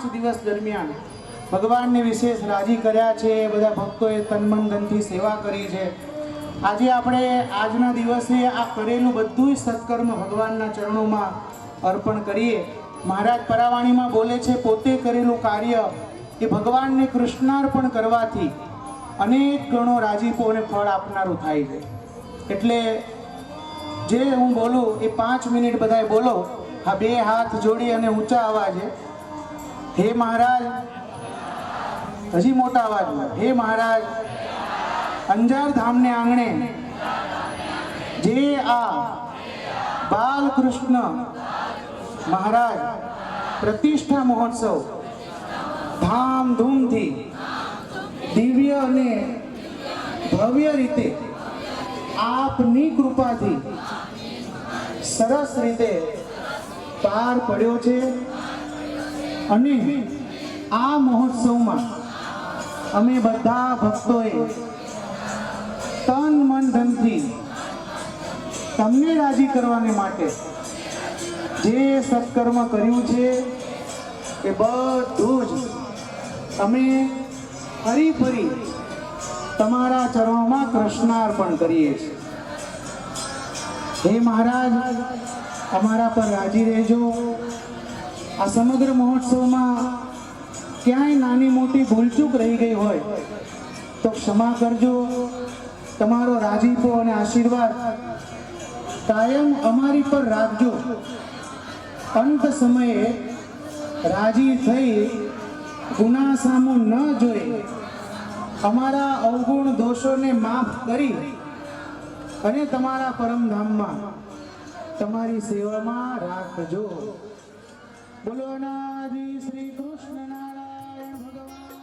પાંચ દિવસ દરમિયાન ભગવાનને વિશેષ રાજી કર્યા છે, બધા ભક્તોએ તનમન ધનથી સેવા કરી છે. આજે આપણે આજના દિવસે આ કરેલું બધું સત્કર્મ ભગવાનના ચરણોમાં અર્પણ કરીએ. મહારાજ પરાવાણીમાં બોલે છે, પોતે કરેલું કાર્ય એ ભગવાનને કૃષ્ણાર્પણ કરવાથી અનેક ગણો રાજીપો અને ફળ આપનારું થાય છે. એટલે જે હું બોલું એ પાંચ મિનિટ બધાએ બોલો. હા બે હાથ જોડી અને ઊંચા અવાજે હે મહારાજ. હજી મોટા અવાજમાં. હે મહારાજ. અંજાર ધામને આંગણે. જે આ બાલકૃષ્ણ મહારાજ પ્રતિષ્ઠા મહોત્સવ ધામધૂમથી દિવ્ય અને ભવ્ય રીતે આપની કૃપાથી સરસ રીતે પાર પડ્યો છે. અને આ મહોત્સવમાં અમે બધા ભક્તોએ તન મન ધનથી તમને રાજી કરવાને માટે જે સત્કર્મ કર્યું છે એ બધું જ અમે ફરી ફરી તમારા ચરણોમાં કૃષ્ણાર્પણ કરીએ છીએ. હે મહારાજ, અમારા પર રાજી રહેજો. આ સમગ્ર મહોત્સવમાં ક્યાંય નાની મોટી ભૂલચૂક રહી ગઈ હોય, તો ક્ષમા કરજો. તમારો રાજીપો અને આશીર્વાદ કાયમ અમારી પર રાખજો. અંત સમયે રાજી થઈ ગુના સામું ન જોઈ અમારા અવગુણ દોષોને માફ કરી અને તમારા પરમધામમાં તમારી સેવામાં રાખજો. બોલો નાજી શ્રી કૃષ્ણ નારાયણ ભગવાન.